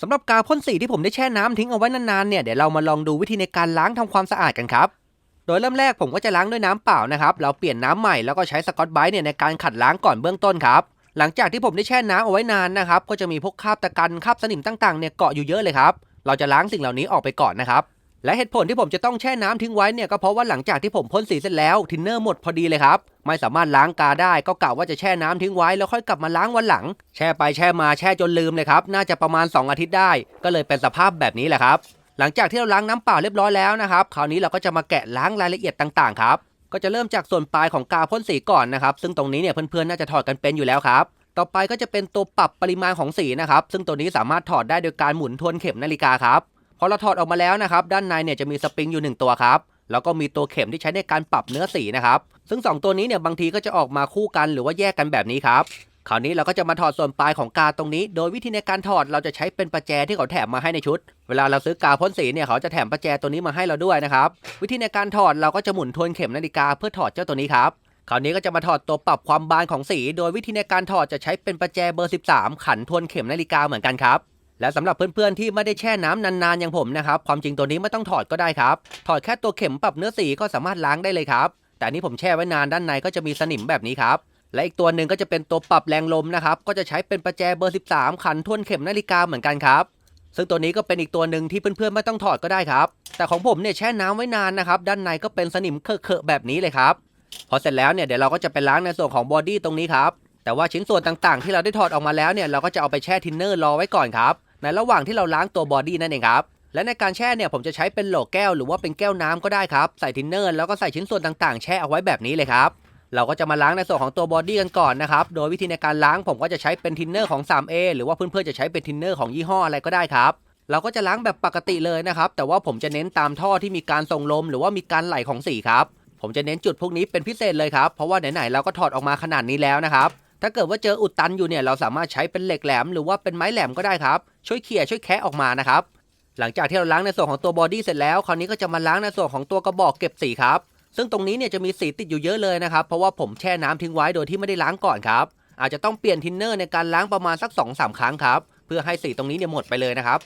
สำหรับกาวพ่นสีที่ผมได้แช่น้ำทิ้งเอาไว้นานๆเนี่ยเดี๋ยวเรามาลองดูวิธีในการล้างทำความสะอาดกันครับ โดยเริ่มแรกผมก็จะล้างด้วยน้ำเปล่านะครับ เราเปลี่ยนน้ำใหม่แล้วก็ใช้สกอตไบต์เนี่ยในการขัดล้างก่อนเบื้องต้นครับ หลังจากที่ผมได้แช่น้ำเอาไว้นานนะครับ ก็จะมีพวกคราบตะกันคราบสนิมต่างๆเนี่ยเกาะอยู่เยอะเลยครับ เราจะล้างสิ่งเหล่านี้ออกไปก่อนนะครับ และเหตุผลที่ผมจะต้องแช่น้ำทิ้งไว้เนี่ยก็เพราะว่าหลังจากที่ผมพ่นสีเสร็จแล้วทินเนอร์หมดพอดีเลยครับไม่สามารถล้างกาได้ก็กะว่าจะแช่น้ำทิ้งไว้แล้วค่อยกลับมาล้างวันหลัง แช่ไปแช่มาแช่จนลืมเลยครับน่าจะประมาณ 2 อาทิตย์ได้ ก็เลยเป็นสภาพแบบนี้แหละครับหลังจากที่เราล้างน้ำเปล่าเรียบร้อยแล้วนะครับคราวนี้เราก็จะมาแกะล้างรายละเอียดต่างๆครับก็จะเริ่มจากส่วนปลายของกาพ่นสีก่อนนะครับซึ่งตรงนี้เนี่ยเพื่อนๆน่าจะถอดกันเป็นอยู่แล้วครับต่อไปก็จะเป็นตัวปรับปริมาณของสีนะครับซึ่งตัวนี้สามารถถอดได้โดยการหมุนทวนเข็มนาฬิกาครับ พอเราถอดออกมาแล้วนะครับ ด้านในเนี่ยจะมีสปริงอยู่ 1 ตัวครับ แล้วก็มีตัวเข็มที่ใช้ในการปรับเนื้อสีนะครับ ซึ่ง 2 ตัวนี้เนี่ยบางทีก็จะออกมาคู่กันหรือว่าแยกกันแบบนี้ครับ คราวนี้เราก็จะมาถอดส่วนปลายของกาตรงนี้ โดยวิธีในการถอดเราจะใช้เป็นประแจที่เขาแถมมาให้ในชุด เวลาเราซื้อกาพ่นสีเนี่ยเขาจะแถมประแจตัวนี้มาให้เราด้วยนะครับ วิธีในการถอดเราก็จะหมุนทวนเข็มนาฬิกาเพื่อถอดเจ้าตัวนี้ครับคราวนี้ก็จะมาถอดตัวปรับความบานของสี โดยวิธีในการถอดจะใช้เป็นประแจเบอร์ 13 ขันทวนเข็มนาฬิกาเหมือนกันครับ และสำหรับเพื่อนๆที่ไม่ได้แช่น้ำนานๆอย่างผมนะครับความจริงตัวนี้ไม่ต้องถอดก็ได้ครับ ถอดแค่ตัวเข็มปรับเนื้อสีก็สามารถล้างได้เลยครับ แต่นี้ผมแช่ไว้นานด้านในก็จะมีสนิมแบบนี้ครับและอีกตัวหนึ่งก็จะเป็นตัวปรับแรงลมนะครับก็จะใช้เป็นประแจเบอร์ 13 ขันทวนเข็มนาฬิกาเหมือนกันครับซึ่งตัวนี้ก็เป็นอีกตัวหนึ่งที่เพื่อนๆไม่ต้องถอดก็ได้ครับ แต่ของผมเนี่ยแช่น้ำไว้นานนะครับด้านในก็เป็นสนิมเคอะๆแบบนี้เลยครับพอเสร็จแล้วเนี่ยเดี๋ยวเราก็จะไปล้างในส่วนของบอดี้ตรงนี้ครับแต่ว่าชิ้นส่วนต่างๆ ที่เราได้ถอดออกมาแล้วเนี่ยเราก็จะเอาไปแช่ทินเนอร์รอไว้ก่อนครับ ในระหว่างที่เราล้างตัวบอดี้นั่นเองครับและในการแช่เนี่ยผมจะใช้เป็นโหลแก้วหรือว่าเป็นแก้วน้ำก็ได้ครับใส่ทินเนอร์แล้วก็ใส่ชิ้นส่วนต่างๆ แช่เอาไว้แบบนี้เลยครับเราก็จะมาล้างในส่วนของตัวบอดี้กันก่อนนะครับ โดยวิธีในการล้างผมก็จะใช้เป็นทินเนอร์ของ 3A หรือว่าเพื่อนๆจะใช้เป็นทินเนอร์ของยี่ห้ออะไรก็ได้ครับ เราก็จะล้างแบบปกติเลยนะครับ แต่ว่าผมจะเน้นตามท่อที่มีการส่งลม หรือว่ามีการไหลของสีครับ ผมจะเน้นจุดพวกนี้เป็นพิเศษเลยครับ เพราะว่าไหนๆเราก็ถอดออกมาขนาดนี้แล้วนะครับ ถ้าเกิดว่าเจออุดตันอยู่เนี่ยเราสามารถใช้เป็นเหล็กแหลมหรือว่าเป็นไม้แหลมก็ได้ครับ ช่วยเขี่ยช่วยแคะออกมานะครับ หลังจากที่เราล้างในส่วนของตัวบอดี้เสร็จแล้วคราวนี้ก็จะมาล้างในส่วนของตัวกระบอกเก็บสีครับ ซึ่งตรงนี้เนี่ยจะมีสีติดอยู่เยอะเลยนะครับ เพราะว่าผมแช่น้ำทิ้งไว้โดยที่ไม่ได้ล้างก่อนครับ อาจจะต้องเปลี่ยนทินเนอร์ในการล้างประมาณสัก2อสครั้งครับ เพื่อให้สีตรงนี้เนี่ยหมดไปเลยนะครับ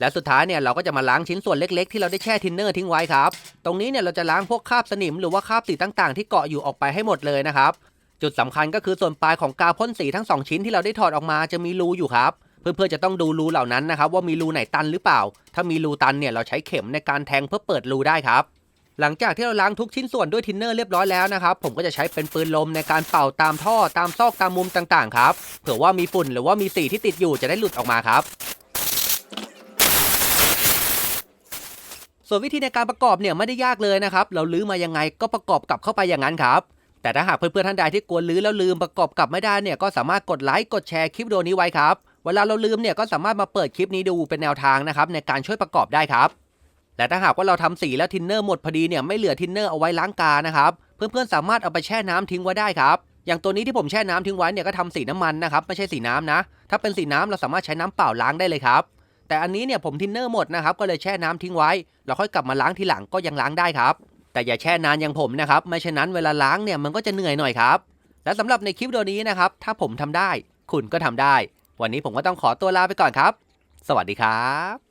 และสุดท้ายเนี่ยเราก็จะมาล้างชิ้นส่วนเล็กๆ ที่เราได้แช่ทินเนอร์ทิ้งไว้ครับ ตรงนี้เนี่ยเราจะล้างพวกคราบสนิมหรือว่าคราบสีต่างๆ ที่เกาะอยู่ออกไปให้หมดเลยนะครับ จุดสำคัญก็คือส่วนปลายของกาวพ่นสีทั้ง 2 ชิ้นที่เราได้ถอดออกมาจะมีรูอยู่ครับ เพื่อนๆจะต้องดูรูเหล่านั้นนะครับว่ามีรูไหนตันหรือเปล่า ถ้ามีรูตันเนี่ยเราใช้เข็มในการแทงเพื่อเปิดรูได้ครับ หลังจากที่เราล้างทุกชิ้นส่วนด้วยทินเนอร์เรียบร้อยแล้วนะครับผมก็จะใช้เป็นปืนลมในการเป่าตามท่อตามซอกตามมุมต่างๆครับเผื่อว่ามีฝุ่นหรือว่ามีสีที่ติดอยู่จะได้หลุดออกมาครับส่วนวิธีในการประกอบเนี่ยไม่ได้ยากเลยนะครับ เราลื้อมายังไงก็ประกอบกลับเข้าไปอย่างนั้นครับ แต่ถ้าหากเพื่อนๆท่านใดที่กลัวลื้อแล้วลืมประกอบกับไม่ได้เนี่ยก็สามารถกดไลค์กดแชร์คลิปวิดีโอนี้ไว้ครับ เวลาเราลืมเนี่ยก็สามารถมาเปิดคลิปนี้ดูเป็นแนวทางนะครับในการช่วยประกอบได้ครับ และถ้าหากว่าเราทำสีแล้วทินเนอร์หมดพอดีเนี่ยไม่เหลือทินเนอร์เอาไว้ล้างกานะครับเพื่อนๆสามารถเอาไปแช่น้ำทิ้งไว้ได้ครับ อย่างตัวนี้ที่ผมแช่น้ำทิ้งไว้เนี่ยก็ทำสีน้ำมันนะครับไม่ใช่สีน้ำนะ ถ้าเป็นสีน้ำเราสามารถใช้น้ำเปล่าล้างได้เลยครับแต่อันนี้เนี่ยผมทินเนอร์หมดนะครับก็เลยแช่น้ำทิ้งไว้เราค่อยกลับมาล้างทีหลังก็ยังล้างได้ครับ แต่อย่าแช่นานอย่างผมนะครับ ไม่เช่นนั้นเวลาล้างเนี่ยมันก็จะเหนื่อยหน่อยครับ และสำหรับในคลิปวิดีโอนี้นะครับ ถ้าผมทำได้ คุณก็ทำได้ วันนี้ผมก็ต้องขอตัวลาไปก่อนครับ สวัสดีครับ